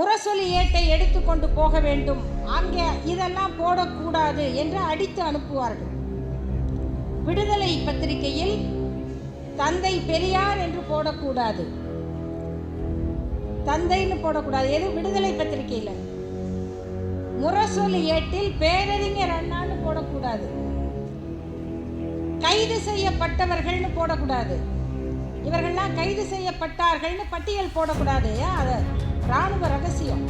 முரசொலி ஏட்டை எடுத்துக்கொண்டு போக வேண்டும். அங்கே இதெல்லாம் போடக்கூடாது என்று அடித்து அனுப்புவார்கள். விடுதலை பத்திரிகையில் தந்தை பெரியார் என்று போடக்கூடாது. தந்தைன்னு போடக்கூடாது. எது? விடுதலை பத்திரிகையில். முரசொலி ஏட்டில் பேரறிஞர் அண்ணான்னு போடக்கூடாது. கைது செய்யப்பட்டவர்கள்னு போடக்கூடாது. இவர்கள்லாம் கைது செய்யப்பட்டார்கள்னு பட்டியல் போடக்கூடாது. ஏன் ராணுவ ரகசியம்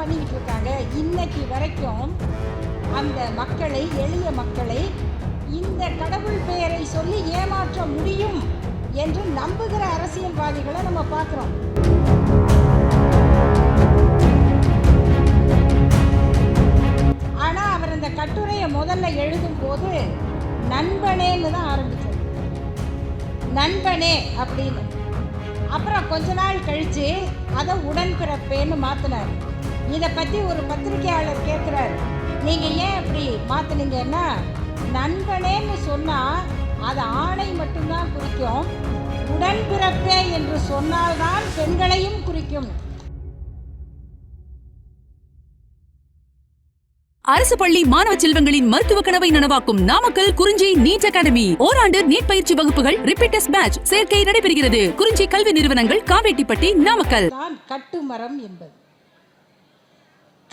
பண்ணிக்கிட்டு இருக்காங்க இன்னைக்கு வரைக்கும் அந்த மக்களை எளிய மக்களை இந்த கடவுள் பெயரை சொல்லி ஏமாற்ற முடியும் என்று நம்புகிற அரசியல்வாதிகளை நம்ம பார்க்குறோம். ஆனால் அவர் அந்த கட்டுரையை முதல்ல எழுதும்போது நண்பனேன்னு தான் ஆரம்பிச்சார். நண்பனே அப்படின்னு. அப்புறம் கொஞ்ச நாள் கழித்து அதை உடன்பிறப்பேன்னு மாற்றினார் இதை பற்றி ஒரு பத்திரிகையாளர் கேட்குறாரு நீங்கள் ஏன் இப்படி மாற்றினீங்கன்னா நண்பனேன்னு சொன்னால் அது ஆணை மட்டும்தான் குறிக்கும் உடன்பிறப்பே என்று சொன்னால்தான் பெண்களையும் குறிக்கும். அரசு பள்ளி மாணவ செல்வங்களின் மருத்துவ கனவை நனவாக்கும் நாமக்கல் குறிஞ்சி நீட் அகாடமி. ஓராண்டு நீட் பயிற்சி வகுப்புகள் ரிப்பீட்டர்ஸ் பேட்ச் சேர்க்கை நடைபெறுகிறது. குறிஞ்சி கல்வி நிறுவனங்கள் காவேட்டிப்பட்டி நாமக்கல். கட்டுமரம் என்பது.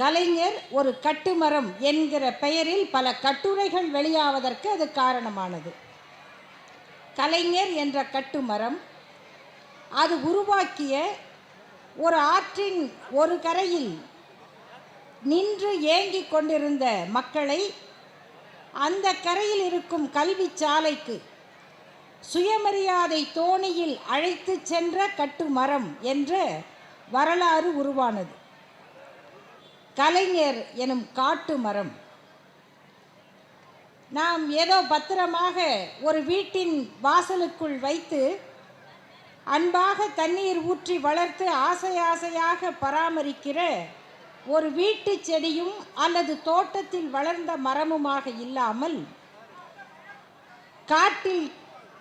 கலைஞர் ஒரு கட்டுமரம் என்கிற பெயரில் பல கட்டுரைகள் வெளியாவதற்கு அது காரணமானது. கலைஞர் என்ற கட்டுமரம் அது உருவாக்கிய ஒரு ஆற்றின் ஒரு கரையில் நின்று ஏங்கிக் கொண்டிருந்த மக்களை அந்த கரையில் இருக்கும் கல்வி சாலைக்கு சுயமரியாதை தோணியில் அழைத்து சென்ற கட்டுமரம் என்ற வரலாறு உருவானது. கலைஞர் எனும் காட்டு மரம். நாம் ஏதோ பத்திரமாக ஒரு வீட்டின் வாசலுக்குள் வைத்து அன்பாக தண்ணீர் ஊற்றி வளர்த்து ஆசை ஆசையாக பராமரிக்கிற ஒரு வீட்டு செடியும் அல்லது தோட்டத்தில் வளர்ந்த மரமுமாக இல்லாமல் காட்டில்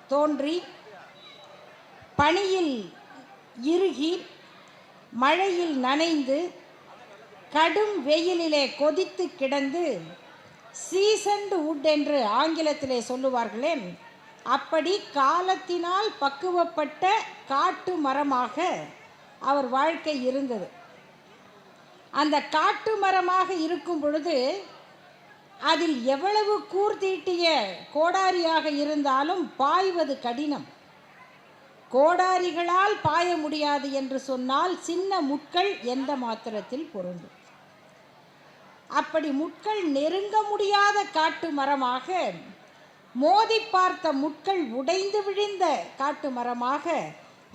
தோன்றி பனியில் இறுகி மழையில் நனைந்து கடும் வெயிலிலே கொதித்து கிடந்து சீசன்டு உட் என்று ஆங்கிலத்திலே சொல்லுவார்களே அப்படி காலத்தினால் பக்குவப்பட்ட காட்டு மரமாக அவர் வாழ்க்கை இருந்தது. அந்த காட்டு மரமாக இருக்கும் பொழுது அதில் எவ்வளவு கூர்தீட்டிய கோடாரியாக இருந்தாலும் பாய்வது கடினம். கோடாரிகளால் பாய முடியாது என்று சொன்னால் சின்ன முட்கள் எந்த மாத்திரத்தில் பொருந்தும். அப்படி முட்கள் நெருங்க முடியாத காட்டு மரமாக மோதி பார்த்த முட்கள் உடைந்து விழுந்த காட்டு மரமாக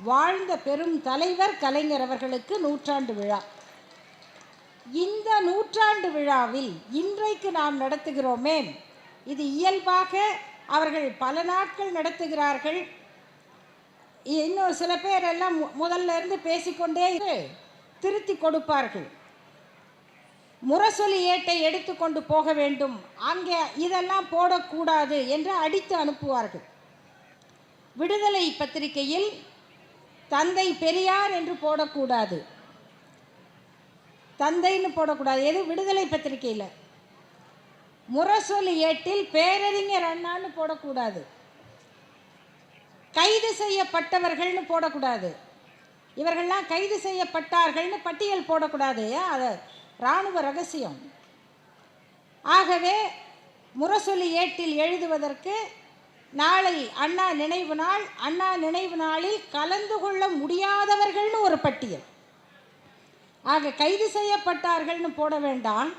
வாழ்ந்த பெரும் தலைவர் கலைஞர் அவர்களுக்கு நூற்றாண்டு விழா. இந்த நூற்றாண்டு விழாவில் இன்றைக்கு நாம் நடத்துகிறோமே. இது இயல்பாக அவர்கள் பல நாட்கள் நடத்துகிறார்கள். இன்னும் சில பேர் எல்லாம் மு- முதல்ல இருந்து பேசிக்கொண்டே திருத்தி கொடுப்பார்கள். முரசொலி ஏட்டை எடுத்துக்கொண்டு போக வேண்டும். அங்கே இதெல்லாம் போடக்கூடாது என்று அடித்து அனுப்புவார்கள். விடுதலை பத்திரிகையில் தந்தை பெரியார் என்று போடக்கூடாது. தந்தைன்னு போடக்கூடாது. எது? விடுதலை பத்திரிகையில். முரசொலி ஏட்டில் பேரறிஞர் அண்ணான்னு போடக்கூடாது. கைது செய்யப்பட்டவர்கள்னு போடக்கூடாது. இவர்கள்லாம் கைது செய்யப்பட்டார்கள்னு பட்டியல் போடக்கூடாது. ஏன்? இராணுவ ரகசியம். ஆகவே முரசொலி ஏட்டில் எழுதுவதற்கு நாளை அண்ணா நினைவு நாள் அண்ணா நினைவு நாளில் கலந்து கொள்ள முடியாதவர்கள்னு ஒரு பட்டியல். ஆக கைது செய்யப்பட்டார்கள்னு போட வேண்டாம்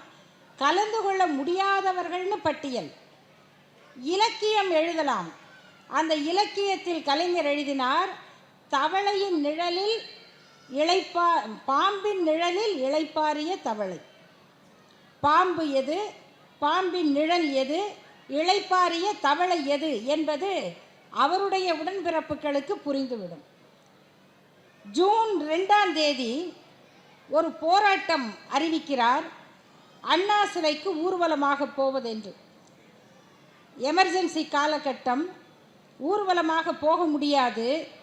கலந்து கொள்ள முடியாதவர்கள்னு பட்டியல். இலக்கியம் எழுதலாம். அந்த இலக்கியத்தில் கலைஞர் எழுதினார் தவளையின் நிழலில் இளைப்பா பாம்பின் நிழலில் இளைப்பாறிய தவளை. பாம்பு எது? பாம்பின் நிழல் எது? இளைப்பாறிய தவளை எது? என்பது அவருடைய உடன்பிறப்புகளுக்கு புரிந்துவிடும். ஜூன் ரெண்டாம் தேதி ஒரு போராட்டம் அறிவிக்கிறார். அண்ணா சிலைக்கு ஊர்வலமாக போவதென்று. எமர்ஜென்சி காலகட்டம். ஊர்வலமாக போக முடியாது.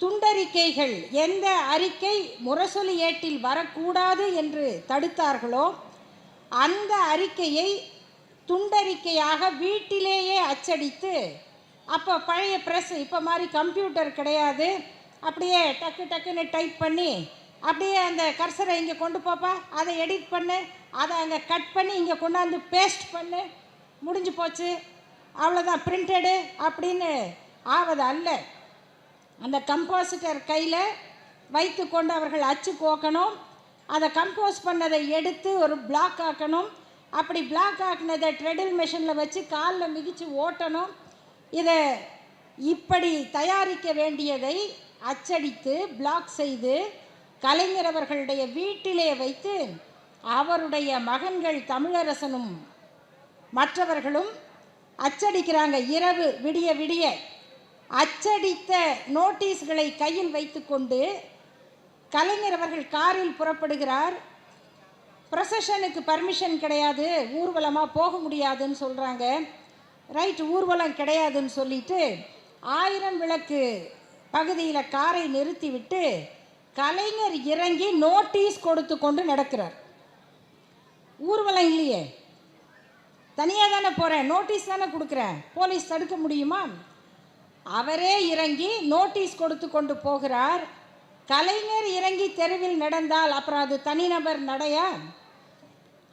துண்டறிக்கைகள் எந்த அறிக்கை முரசொலி ஏட்டில் வரக்கூடாது என்று தடுத்தார்களோ அந்த அறிக்கையை துண்டறிக்கையாக வீட்டிலேயே அச்சடித்து அப்போ பழைய ப்ரெஸ் இப்போ மாதிரி கம்ப்யூட்டர் கிடையாது அப்படியே டக்கு டக்குன்னு டைப் பண்ணி அப்படியே அந்த கர்சரை இங்கே கொண்டு போப்பா அதை எடிட் பண்ணு அதை அங்கே கட் பண்ணி இங்கே கொண்டாந்து பேஸ்ட் பண்ணு முடிஞ்சு போச்சு அவ்வளோதான் பிரிண்டடு அப்படின்னு ஆவது அல்ல. அந்த கம்போசிட்டர் கையில் வைத்து கொண்டு அவர்கள் அச்சு கோக்கணும். அதை கம்போஸ் பண்ணதை எடுத்து ஒரு பிளாக் ஆக்கணும். அப்படி பிளாக் ஆக்கினதை ட்ரெடில் மிஷினில் வச்சு காலில் மிதித்து ஓட்டணும். இதை இப்படி தயாரிக்க வேண்டியதை அச்சடித்து பிளாக் செய்து கலைஞர் அவர்களுடைய வீட்டிலே வைத்து அவருடைய மகன்கள் தமிழரசனும் மற்றவர்களும் அச்சடிக்கிறாங்க. இரவு விடிய விடிய அச்சடித்த நோட்டீஸ்களை கையில் வைத்துக்கொண்டு கலைஞர் அவர்கள் காரில் புறப்படுகிறார். ப்ரொசஷனுக்கு பர்மிஷன் கிடையாது. ஊர்வலமாக போக முடியாதுன்னு சொல்கிறாங்க ரைட் ஊர்வலம் கிடையாதுன்னு சொல்லிட்டு ஆயிரம் விளக்கு பகுதியில் காரை நிறுத்திவிட்டு கலைஞர் இறங்கி நோட்டீஸ் கொடுத்து கொண்டு நடக்கிறார். ஊர்வலம் இல்லையே. தனியாக தானே போகிறேன் நோட்டீஸ் தானே கொடுக்குறேன். போலீஸ் தடுக்க முடியுமா? அவரே இறங்கி நோட்டீஸ் கொடுத்து கொண்டு போகிறார். கலைஞர் இறங்கி தெருவில் நடந்தால் அப்புறம் அது தனிநபர் நடையா?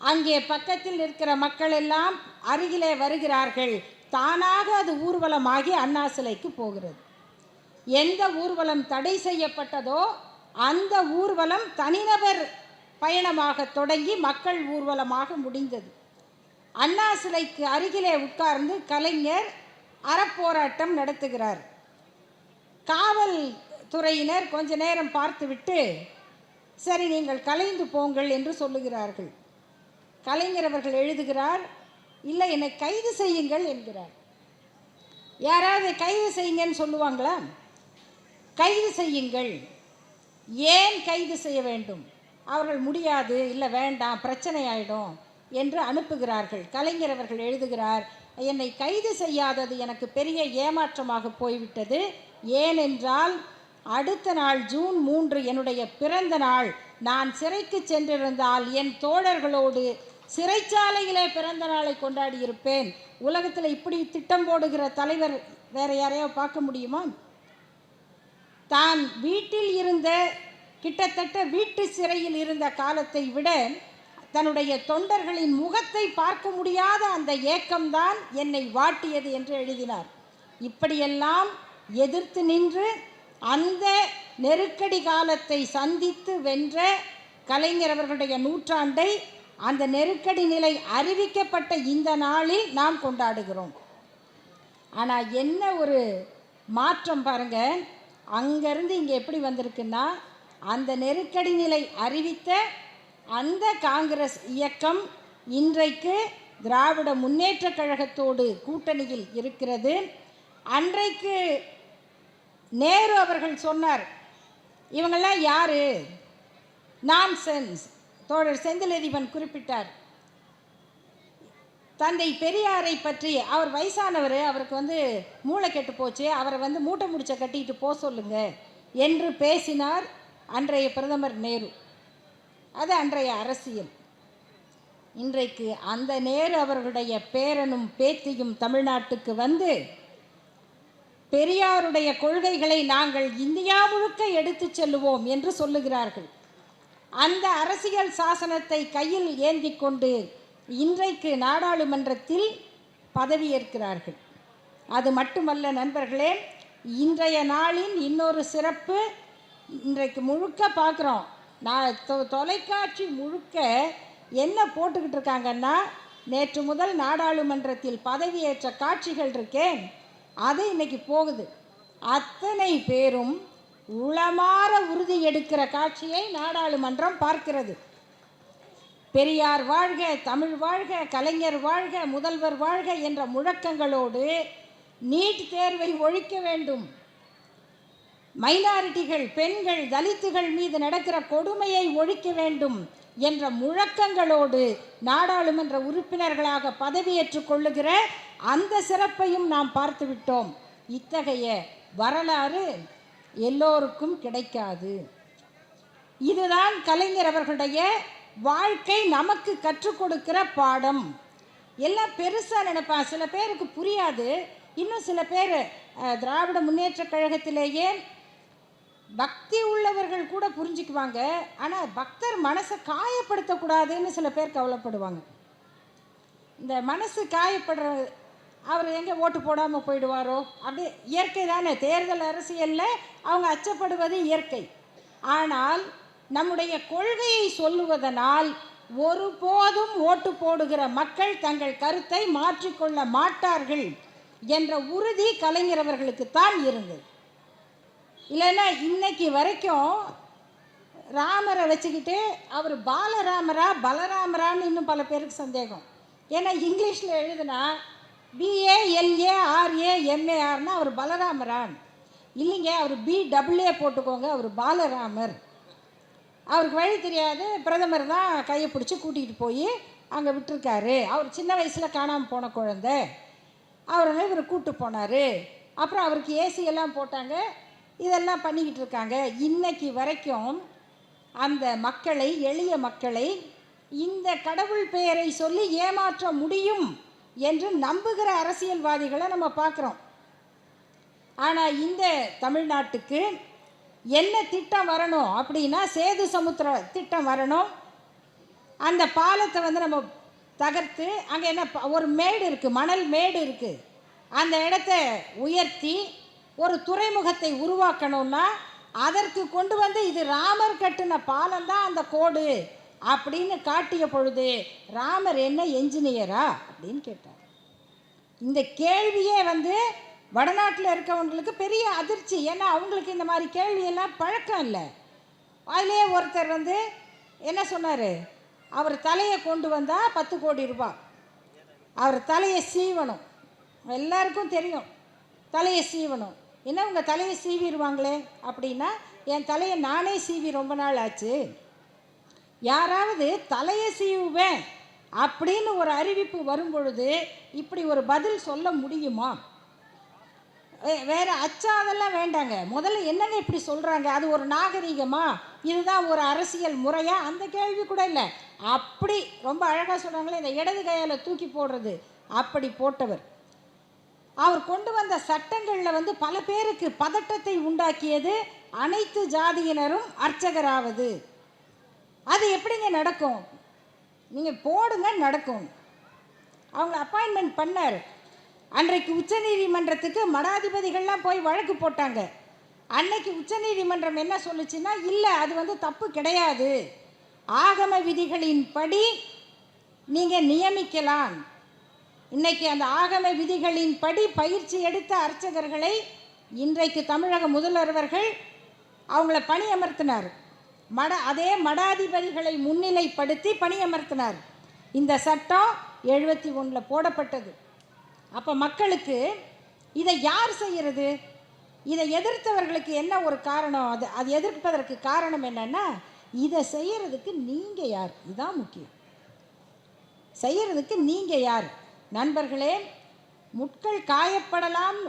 அங்கே பக்கத்தில் இருக்கிற மக்கள் எல்லாம் அருகிலே வருகிறார்கள். தானாக அது ஊர்வலமாகி அண்ணா சிலைக்கு போகிறது. எந்த ஊர்வலம் தடை செய்யப்பட்டதோ அந்த ஊர்வலம் தனிநபர் பயணமாக தொடங்கி மக்கள் ஊர்வலமாக முடிந்தது. அண்ணா சிலைக்கு அருகிலே உட்கார்ந்து கலைஞர் அறப்போராட்டம் நடத்துகிறார். காவல் துறையினர் கொஞ்ச நேரம் பார்த்துவிட்டு சரி நீங்கள் கலைந்து போங்கள் என்று சொல்லுகிறார்கள். கலைஞர் அவர்கள் எழுதுகிறார் இல்லை என்னை கைது செய்யுங்கள் என்கிறார். யாராவது கைது செய்யுங்கன்னு சொல்லுவாங்களா? கைது செய்யுங்கள். ஏன் கைது செய்ய வேண்டும்? அவர்கள் முடியாது இல்லை வேண்டாம் பிரச்சனை ஆகிடும் என்று அனுப்புகிறார்கள். கலைஞர் அவர்கள் எழுதுகிறார் என்னை கைது செய்யாதது எனக்கு பெரிய ஏமாற்றமாக போய்விட்டது. ஏனென்றால் அடுத்த நாள் ஜூன் மூன்று என்னுடைய பிறந்த நாள். நான் சிறைக்கு சென்றிருந்தால் என் தோழர்களோடு சிறைச்சாலையிலே பிறந்த நாளை கொண்டாடி இருப்பேன் உலகத்தில் இப்படி திட்டம் போடுகிற தலைவர் வேற யாரையோ பார்க்க முடியுமா? தான் வீட்டில் இருந்த கிட்டத்தட்ட வீட்டு சிறையில் இருந்த காலத்தை விட தன்னுடைய தொண்டர்களின் முகத்தை பார்க்க முடியாத அந்த ஏக்கம்தான் என்னை வாட்டியது என்று எழுதினார். இப்படியெல்லாம் எதிர்த்து நின்று அந்த நெருக்கடி காலத்தை சந்தித்து வென்ற கலைஞர் அவர்களுடைய நூற்றாண்டை அந்த நெருக்கடி நிலை அறிவிக்கப்பட்ட இந்த நாளில் நாம் கொண்டாடுகிறோம். ஆனால் என்ன ஒரு மாற்றம் பாருங்க. அங்கேருந்து இங்கே எப்படி வந்திருக்குன்னா அந்த நெருக்கடி நிலை அறிவித்த அந்த காங்கிரஸ் இயக்கம் இன்றைக்கு திராவிட முன்னேற்றக் கழகத்தோடு கூட்டணியில் இருக்கிறது. அன்றைக்கு நேரு அவர்கள் சொன்னார் இவங்கெல்லாம் யாரு? நான்சென்ஸ். தோழர் செந்திலதிபன் குறிப்பிட்டார். தந்தை பெரியாரை பற்றி அவர் வயசானவர் அவருக்கு வந்து மூளை கெட்டு போச்சு அவரை வந்து மூட்டை முடிச்ச கட்டிட்டு போக சொல்லுங்க என்று பேசினார் அன்றைய பிரதமர் நேரு. அது அன்றைய அரசியல். இன்றைக்கு அந்த நேரு அவர்களுடைய பேரனும் பேத்தியும் தமிழ்நாட்டுக்கு வந்து பெரியாருடைய கொள்கைகளை நாங்கள் இந்தியா முழுக்க எடுத்துச் செல்லுவோம் என்று சொல்லுகிறார்கள். அந்த அரசியல் சாசனத்தை கையில் ஏந்தி கொண்டு இன்றைக்கு நாடாளுமன்றத்தில் பதவியேற்கிறார்கள். அது மட்டுமல்ல நண்பர்களே இன்றைய நாளின் இன்னொரு சிறப்பு இன்றைக்கு முழுக்க பார்க்குறோம். நான் தொ தொலைக்காட்சி முழுக்க என்ன போட்டுக்கிட்டு இருக்காங்கன்னா நேற்று முதல் நாடாளுமன்றத்தில் பதவியேற்ற காட்சிகள் இருக்கே அது இன்னைக்கு போகுது. அத்தனை பேரும் உளமாற உறுதி எடுக்கிற காட்சியை நாடாளுமன்றம் பார்க்கிறது. பெரியார் வாழ்க தமிழ் வாழ்க கலைஞர் வாழ்க முதல்வர் வாழ்க என்ற முழக்கங்களோடு நீட் தேர்வை ஒழிக்க வேண்டும். மைனாரிட்டிகள் பெண்கள் தலித்துகள் மீது நடக்கிற கொடுமையை ஒழிக்க வேண்டும் என்ற முழக்கங்களோடு நாடாளுமன்ற உறுப்பினர்களாக பதவியேற்றுக் கொள்ளுகிற அந்த சிறப்பையும் நாம் பார்த்து விட்டோம். இத்தகைய வரலாறு எல்லோருக்கும் கிடைக்காது. இதுதான் கலைஞர் அவர்களுடைய வாழ்க்கை நமக்கு கற்றுக் கொடுக்கிற பாடம். எல்லாம் பெருசாக நினைப்பான் சில பேருக்கு புரியாது. இன்னும் சில பேர் திராவிட முன்னேற்றக் கழகத்திலேயே பக்தி உள்ளவர்கள் கூட புரிஞ்சுக்குவாங்க. ஆனால் பக்தர் மனசை காயப்படுத்தக்கூடாதுன்னு சில பேர் கவலைப்படுவாங்க. இந்த மனசு காயப்படுற அவர் எங்கே ஓட்டு போடாமல் போயிடுவாரோ? அப்படி இயற்கை தானே. தேர்தல் அரசியலில் அவங்க அச்சப்படுவது இயற்கை. ஆனால் நம்முடைய கொள்கையை சொல்லுவதனால் ஒருபோதும் ஓட்டு போடுகிற மக்கள் தங்கள் கருத்தை மாற்றிக்கொள்ள மாட்டார்கள் என்ற உறுதி கலைஞர் இருந்தது. இல்லைன்னா இன்னைக்கு வரைக்கும் ராமரை வச்சுக்கிட்டு அவர் பாலராமரா பலராமரான்னு இன்னும் பல பேருக்கு சந்தேகம். ஏன்னா இங்கிலீஷில் எழுதுனா பிஏ எல்ஏ ஆர்ஏ எம்ஏஆர்னா அவர் பலராமரான். இல்லைங்க அவர் பி டபுள்ஏ போட்டுக்கோங்க அவர் பாலராமர். அவருக்கு வழி தெரியாது பிரதமர் தான் கையை பிடிச்சி கூட்டிகிட்டு போய் அங்கே விட்டுருக்காரு. அவர் சின்ன வயசில் காணாமல் போன குழந்தை. அவரை இவர் கூப்பிட்டு போனார். அப்புறம் அவருக்கு ஏசி எல்லாம் போட்டாங்க. இதெல்லாம் பண்ணிக்கிட்டு இருக்காங்க இன்னைக்கு வரைக்கும் அந்த மக்களை எளிய மக்களை இந்த கடவுள் பெயரை சொல்லி ஏமாற்ற முடியும் என்று நம்புகிற அரசியல்வாதிகளை நம்ம பார்க்குறோம். ஆனால் இந்த தமிழ்நாட்டுக்கு என்ன திட்டம் வரணும் அப்படின்னா சேது சமுத்திர திட்டம் வரணும். அந்த பாலத்தை வந்து நம்ம தகர்த்து அங்கே என்ன ப- ஒரு மேடு இருக்குது மணல் மேடு இருக்குது அந்த இடத்த உயர்த்தி ஒரு துறைமுகத்தை உருவாக்கணும்னா அதற்கு கொண்டு வந்து இது ராமர் கட்டின பாலம் தான் அந்த கோடு அப்படின்னு காட்டிய பொழுது ராமர் என்ன என்ஜினியரா அப்படின்னு கேட்டார். இந்த கேள்வியே வந்து வடநாட்டில் இருக்கவங்களுக்கு பெரிய அதிர்ச்சி. ஏன்னா அவங்களுக்கு இந்த மாதிரி கேள்வியெல்லாம் பழக்கம் இல்லை. அதிலே ஒருத்தர் வந்து என்ன சொன்னார்? அவர் தலையை கொண்டு வந்தால் பத்து கோடி ரூபாய். அவர் தலையை சீவணும். எல்லாருக்கும் தெரியும். தலையை சீவணும். என்ன உங்கள் தலையை சீவிடுவாங்களே அப்படின்னா என் தலையை நானே சீவி ரொம்ப நாள் ஆச்சு. யாராவது தலையை சீவுவேன் அப்படின்னு ஒரு அறிவிப்பு வரும் பொழுது இப்படி ஒரு பதில் சொல்ல முடியுமா? வேறு வேற அச்சா அதெல்லாம் வேண்டாங்க. முதல்ல என்னங்க இப்படி சொல்கிறாங்க அது ஒரு நாகரீகமா? இதுதான் ஒரு அரசியல் முறையா? அந்த கேள்வி கூட இல்லை. அப்படி ரொம்ப அழகாக சொல்கிறாங்களே இந்த இடது கையால் தூக்கி போடுறது. அப்படி போட்டவர். அவர் கொண்டு வந்த சட்டங்களில் வந்து பல பேருக்கு பதட்டத்தை உண்டாக்கியது அனைத்து ஜாதியினரும் அர்ச்சகராவது. அது எப்படிங்க நடக்கும்? நீங்கள் போடுங்க நடக்கும். அவங்கள அப்பாயின்மெண்ட் பண்ணார். அன்றைக்கு உச்சநீதிமன்றத்துக்கு மடாதிபதிகள்லாம் போய் வழக்கு போட்டாங்க. அன்னைக்கு உச்சநீதிமன்றம் என்ன சொல்லுச்சுன்னா இல்லை அது வந்து தப்பு கிடையாது. ஆகம விதிகளின்படி நீங்கள் நியமிக்கலாம். இன்னைக்கு அந்த ஆகம விதிகளின்படி பயிற்சி எடுத்த அர்ச்சகர்களை இன்றைக்கு தமிழக முதல்வர்கள் அவங்கள பணியமர்த்தினார். மட அதே மடாதிபதிகளை முன்னிலைப்படுத்தி பணியமர்த்தினார். இந்த சட்டம் எழுபத்தி ஒன்றில் போடப்பட்டது. அப்போ மக்களுக்கு இதை யார் செய்கிறது இதை எதிர்த்தவர்களுக்கு என்ன ஒரு காரணம்? அது அது எதிர்ப்பதற்கு காரணம் என்னென்னா இதை செய்கிறதுக்கு நீங்கள் யார்? இதுதான் முக்கியம். செய்கிறதுக்கு நீங்கள் யார்? நண்பர்களே முட்கள் காயப்படலாம்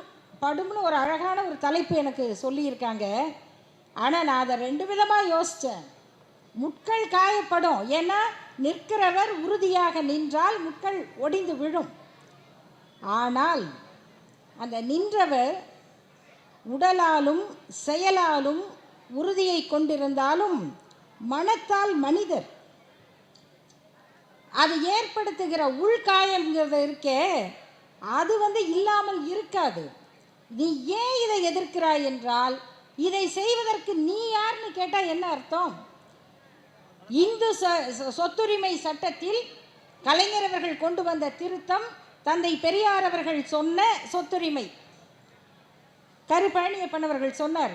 படும்னு ஒரு அழகான ஒரு தலைப்பு எனக்கு சொல்லியிருக்காங்க. ஆனால் நான் அதை ரெண்டு விதமாக யோசித்தேன் முட்கள் காயப்படும். ஏன்னா நிற்கிறவர் உறுதியாக நின்றால் முட்கள் ஒடிந்து விழும். ஆனால் அந்த நின்றவர் உடலாலும் செயலாலும் உறுதியை கொண்டிருந்தாலும் மனத்தால் மனிதர் அது ஏற்படுத்துகிற உள்காயங்கிறது இருக்கே அது வந்து இல்லாமல் இருக்காது. நீ ஏன் இதை எதிர்க்கிறாய் என்றால் இதை செய்வதற்கு நீ யாருன்னு கேட்டால் என்ன அர்த்தம்? இந்து சொத்துரிமை சட்டத்தில் கலைஞர் அவர்கள் கொண்டு வந்த திருத்தம் தந்தை பெரியார் அவர்கள் சொன்ன சொத்துரிமை. கரு பழனியப்பன் அவர்கள் சொன்னார்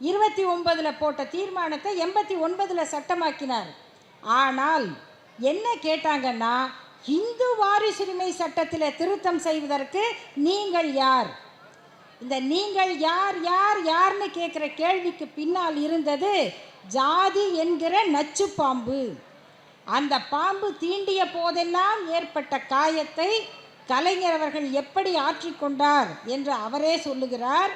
இருபத்தி ஒன்பதில் போட்ட தீர்மானத்தை எண்பத்தி ஒன்பதில் சட்டமாக்கினார். ஆனால் என்ன கேட்டாங்கன்னா இந்து வாரிசுரிமை சட்டத்தில் திருத்தம் செய்வதற்கு நீங்கள் யார்? இந்த நீங்கள் யார் யார் யார்னு கேட்குற கேள்விக்கு பின்னால் இருந்தது ஜாதி என்கிற நச்சு பாம்பு. அந்த பாம்பு தீண்டிய போதெல்லாம் ஏற்பட்ட காயத்தை கலைஞர் அவர்கள் எப்படி ஆற்றிக்கொண்டார் என்று அவரே சொல்லுகிறார்.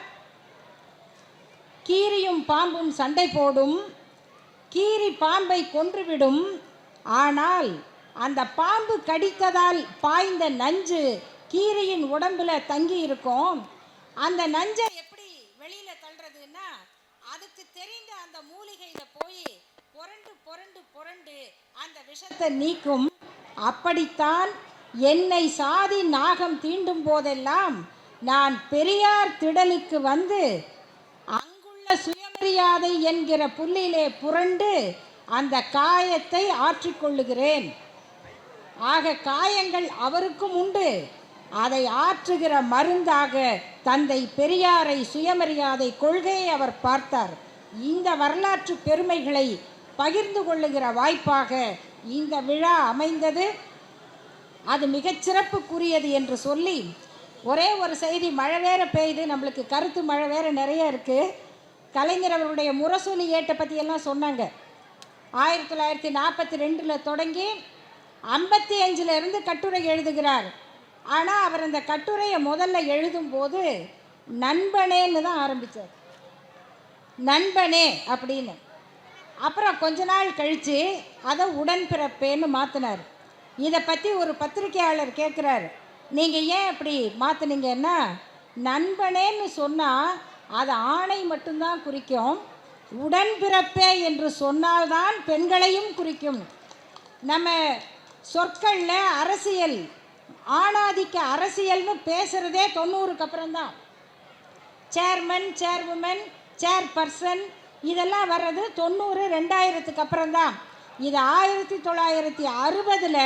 கீரியும் பாம்பும் சண்டை போடும் கீரி பாம்பை கொன்றுவிடும் ஆனால் அந்த பாம்பு கடித்ததால் பாய்ந்த நஞ்சு கீரையின் உடம்புல தங்கி இருக்கும். அந்த நஞ்சை எப்படி வெளியில தள்ளுறதுன்னா அதுக்கு தெரிந்த அந்த மூலிகையில போய் புரண்டு புரண்டு புரண்டு அந்த விஷத்தை நீக்கும். அப்படித்தான் என்னை சாதி நாகம் தீண்டும் போதெல்லாம் நான் பெரியார் திடலுக்கு வந்து அங்குள்ள சுயமரியாதை என்கிற புள்ளிலே புரண்டு அந்த காயத்தை ஆற்றிக்கொள்ளுகிறேன். ஆக காயங்கள் அவருக்கும் உண்டு. அதை ஆற்றுகிற மருந்தாக தந்தை பெரியாரை சுயமரியாதை கொள்கையை அவர் பார்த்தார். இந்த வரலாற்று பெருமைகளை பகிர்ந்து கொள்ளுகிற வாய்ப்பாக இந்த விழா அமைந்தது. அது மிகச்சிறப்புக்குரியது என்று சொல்லி ஒரே ஒரு செய்தி மழை வேற பெய்யுது. நம்மளுக்கு கருத்து மழை வேற நிறைய இருக்குது கலைஞர் அவருடைய முரசொலி ஏட்டை பற்றியெல்லாம் சொன்னாங்க. ஆயிரத்தி தொள்ளாயிரத்தி நாற்பத்தி ரெண்டில் தொடங்கி ஐம்பத்தி அஞ்சிலிருந்து கட்டுரை எழுதுகிறார். ஆனால் அவர் அந்த கட்டுரையை முதல்ல எழுதும்போது நண்பனேன்னு தான் ஆரம்பித்தார் நண்பனே அப்படின்னு. அப்புறம் கொஞ்ச நாள் கழித்து அதை உடன்பிறப்பேன்னு மாற்றினார் இதை பற்றி ஒரு பத்திரிகையாளர் கேட்குறாரு நீங்கள் ஏன் அப்படி மாற்றினீங்கன்னா நண்பனேன்னு சொன்னால் அது ஆணை மட்டும்தான் குறிக்கும் உடன்பிறப்பே என்று சொன்னால்தான் பெண்களையும் குறிக்கும். நம்ம சொற்களில் அரசியல் ஆணாதிக்க அரசியல்னு பேசுகிறதே தொண்ணூறுக்கு அப்புறம்தான். சேர்மன் சேர்வுமன் சேர்பர்சன் இதெல்லாம் வர்றது தொண்ணூறு ரெண்டாயிரத்துக்கு அப்புறம்தான். இது ஆயிரத்தி தொள்ளாயிரத்தி அறுபதில்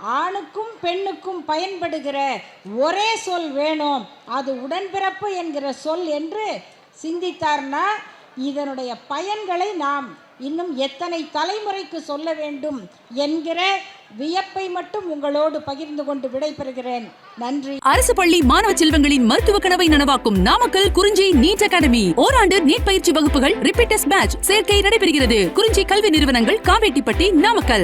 ஆணுக்கும் பெண்ணுக்கும் பயன்படுகிற ஒரே சொல் வேணும். அது உடன்பிறப்பு என்கிற சொல் என்று சிந்தித்தார்னா இதனுடைய பயன்களை நாம் இன்னும் எத்தனை தலைமுறைக்கு சொல்ல வேண்டும் என்கிற வியப்பை மட்டும் உங்களோடு பகிர்ந்து கொண்டு விடைபெறுகிறேன். நன்றி. அரசு பள்ளி மாணவ செல்வங்களின் மருத்துவ கனவை நனவாக்கும் நாமக்கல் குறிஞ்சி நீட் அகாடமி. ஓராண்டு நீட் பயிற்சி வகுப்புகள் ரிப்பீட்டர்ஸ் பேட்ச் சேர்க்கை நடைபெறுகிறது. குறிஞ்சி கல்வி நிறுவனங்கள் காவேட்டிப்பட்டி நாமக்கல்.